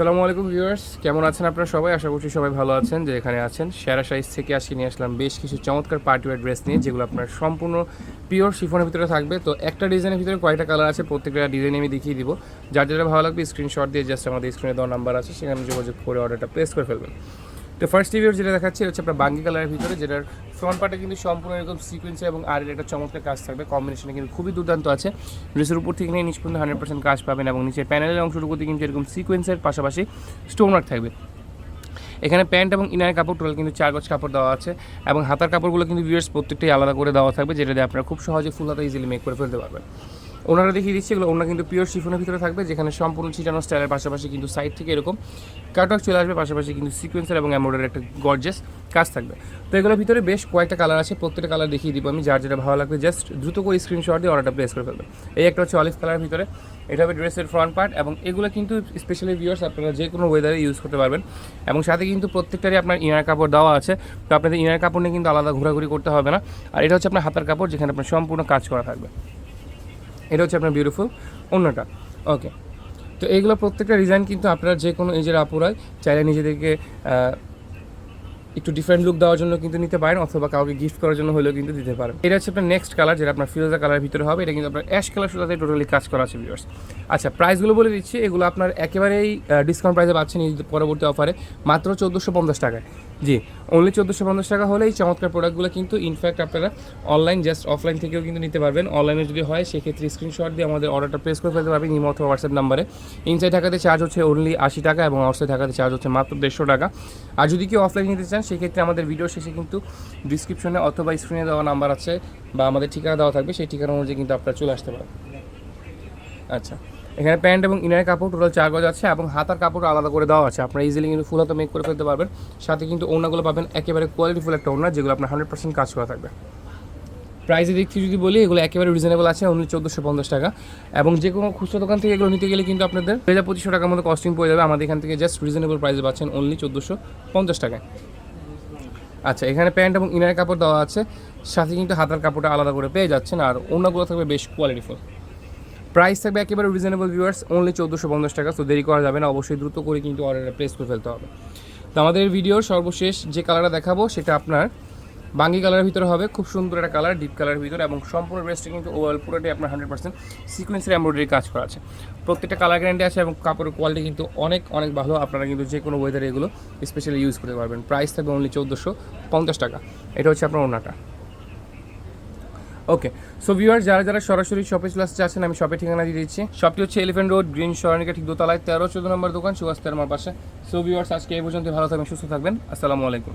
আসসালামু আলাইকুম ভিউয়ার্স, কেমন আছেন আপনারা সবাই? আশা করছি সবাই ভালো আছেন, যে এখানে আছেন। সেরা সাইজ থেকে আজকে নিয়ে আসলাম বেশ কিছু চমৎকার পার্টি ওয়ার ড্রেস নিয়ে, যেগুলো আপনার সম্পূর্ণ পিওর শিফনের ভিতরে থাকবে। তো একটা ডিজাইনের ভিতরে কয়েকটা কালার আছে, প্রত্যেকটা ডিজাইন আমি দেখিয়ে দিব। যার যেটা ভালো লাগবে স্ক্রিনশট দিয়ে জাস্ট আমাদের স্ক্রিনে দেওয়া নাম্বার আছে, সেখানে যোগাযোগ করে অর্ডারটা প্লেস করে ফেলবেন। তো ফার্স্ট রিভিউ যেটা দেখাচ্ছি হচ্ছে আপনার বাঙ্গি কালারের ভিতরে, যেটার ফ্রন্ট পার্টে কিন্তু সম্পূর্ণ এরকম সিকোয়েন্সে এবং আর একটা চমৎকার কাজ থাকবে। কম্বিনেশনে কিন্তু খুবই দুর্দান্ত আছে। ড্রেসের উপর থেকে নিয়ে নিচ পর্যন্ত হান্ড্রেড পার্সেন্ট কাজ পাবেন এবং নিচের প্যানেলের অংশটুকুতে কিন্তু এরকম সিকোয়েন্সের পাশাপাশি স্টোন ওয়ার্ক থাকবে। এখানে প্যান্ট এবং ইনার কাপড় টোটাল কিন্তু চার গজ কাপড় দেওয়া আছে এবং হাতার কাপড়গুলো কিন্তু ভিউয়ার্স প্রত্যেকটাই আলাদা করে দেওয়া থাকবে, যেটা দিয়ে আপনারা খুব সহজে ফুল হাতা ইজিলি মেক করে ফেলতে পারবেন। ওনারা দেখিয়ে দিচ্ছে এগুলো, ওনারা কিন্তু পিওর শিফনের ভিতরে থাকবে, যেখানে সম্পূর্ণ ছিটানো স্টাইলের পাশাপাশি কিন্তু সাইড থেকে এরকম কাটওয়ার্ক চলে আসবে, পাশাপাশি কিন্তু সিকোয়েন্সের এবং এমব্রয়ডারি একটা গর্জেস কাজ থাকবে। তো এগুলোর ভিতরে বেশ কয়েকটা কালার আছে, প্রত্যেকটা কালার দেখিয়ে দিব আমি, যার যেটা ভালো লাগবে জাস্ট দ্রুত করে স্ক্রিনশট দিয়ে অর্ডারটা প্লেস করে ফেলবেন এই একটা হচ্ছে অলিভ কালারের ভিতরে, এটা হবে ড্রেসের ফ্রন্ট পার্ট এবং এগুলো কিন্তু স্পেশালি ভিউয়ার্স আপনারা যে কোনো ওয়েদারে ইউজ করতে পারবেন। এবং সাথে কিন্তু প্রত্যেকটারই আপনার ইনার কাপড় দেওয়া আছে, তো আপনাদের ইনার কাপড় নিয়ে কিন্তু আলাদা ঘোরাঘুরি করতে হবে না। আর এটা হচ্ছে আপনার হাতার কাপড়, যেখানে আপনার সম্পূর্ণ কাজ করা থাকবে। এটা হচ্ছে আপনার বিউটিফুল অন্যটা ওকে তো এইগুলো প্রত্যেকটা ডিজাইন কিন্তু আপনারা যে কোনো এজের আপুরাই চাইলে নিজেদেরকে একটু ডিফারেন্ট লুক দেওয়ার জন্য কিন্তু নিতে পারেন অথবা কাউকে গিফট করার জন্য হলেও কিন্তু দিতে পারেন। এটা হচ্ছে আপনার নেক্সট কালার যেটা আপনার ফিরোজা কালার ভিতরে হবে। এটা কিন্তু আপনার অ্যাশ কালার সুতাতে টোটালি কাজ করা আছে ভিউয়ার্স আচ্ছা প্রাইসগুলো বলে দিচ্ছি। এগুলো আপনার একেবারেই ডিসকাউন্ট প্রাইসে পাচ্ছেন পরবর্তী অফারে মাত্র চোদ্দোশো পঞ্চাশ টাকায়। জি অনলি চোদ্দোশো পঞ্চাশ টাকা হলে এই চমৎকার প্রোডাক্টগুলো কিন্তু ইনফ্যাক্ট আপনারা অনলাইন জাস্ট অফলাইন থেকেও কিন্তু নিতে পারবেন। অনলাইনে যদি হয়, সেক্ষেত্রে স্ক্রিনশট দিয়ে আমাদের অর্ডারটা প্লেস করে ফেলতে পারবেন ইমো হোয়াটসঅ্যাপ নাম্বারে ইনসাইড ঢাকাতে চার্জ হচ্ছে অনলি আশি টাকা এবং আউটসাইড ঢাকাতে চার্জ হচ্ছে মাত্র দেড়শো টাকা। আর যদি কেউ অফলাইন নিতে চান, সেক্ষেত্রে আমাদের ভিডিও শেষে কিন্তু ডিসক্রিপশনে অথবা স্ক্রিনে দেওয়া নাম্বার আছে বা আমাদের ঠিকানা দেওয়া থাকবে, সেই ঠিকানা অনুযায়ী কিন্তু আপনারা চলে আসতে পারেন আচ্ছা। এখানে প্যান্ট এবং ইনার কাপড় টোটাল চার গজ আছে এবং হাতার কাপড় আলাদা করে দেওয়া আছে। আপনারা ইজিলি কিন্তু ফুল হাতা মেক করে ফেলতে পারবেন। সাথে কিন্তু ওনাগুলো পাবেন একেবারে কোয়ালিটিফুল একটা ওনার যেগুলো আপনার হান্ড্রেড পার্সেন্ট কাজ করা থাকবে। প্রাইসের দিক থেকে যদি বলি, এগুলো একেবারে রিজনেবল আছে অনলি চোদ্দোশো পঞ্চাশ টাকা। এবং যে কোনো খুচরো দোকান থেকে এগুলো নিতে গেলে কিন্তু আপনাদের দুই হাজার পঁচিশশো টাকার মতো কস্টিং পড়ে যাবে। আমাদের এখান থেকে জাস্ট রিজনেবল প্রাইসে পাচ্ছেন অনলি চোদ্দোশো পঞ্চাশ টাকায়। আচ্ছা এখানে প্যান্ট এবং ইনার কাপড় দেওয়া আছে। সাথে কিন্তু হাতার কাপড়টা আলাদা করে পেয়ে যাচ্ছেন, আর অন্যগুলো থাকবে বেশ কোয়ালিটিফুল প্রাইস থাকবে একেবারে রিজনেবল ভিউয়ার্স অনলি চোদ্দোশো পঞ্চাশ টাকা তো দেরি করা যাবে না, অবশ্যই দ্রুত করে কিন্তু অর্ডারটা প্লেস করে ফেলতে হবে। তো আমাদের ভিডিওর সর্বশেষ যে কালারটা দেখাবো, সেটা আপনার বাঙ্গি কালারের ভিতরে হবে, খুব সুন্দর একটা কালার ডিপ কালারের ভিতরে, এবং সম্পূর্ণ ড্রেসটা কিন্তু ওভারঅল পুরোটাই আপনার হান্ড্রেড পার্সেন্ট সিকোয়েন্সের এমব্রয়ডারি কাজ করা আছে। প্রত্যেকটা কালার গ্যারান্টি আছে, এবং কাপড়ের কোয়ালিটি কিন্তু অনেক অনেক ভালো। আপনারা কিন্তু যে কোনো ওয়েদারে এগুলো স্পেশালি ইউজ করতে পারবেন। প্রাইস থাকবে অনলি চোদ্দোশো পঞ্চাশ টাকা। এটা হচ্ছে আপনার ওনাটা ওকে সো ভিউয়ার যারা যারা সরাসরি শপে চলে আসতে চাচ্ছেন আমি শপে ঠিকানা দিয়ে দিচ্ছি। শপটি হচ্ছে এলিফেন্ট রোড গ্রিন সরণিকা ঠিক দোতলায়, তেরো, চোদ্দ নম্বর দোকান, সুভাষ আমার পাশে। সো ভিউয়ার্স আজকে এই পর্যন্ত ভালো থাকবেন, সুস্থ থাকবেন। আসসালামু আলাইকুম।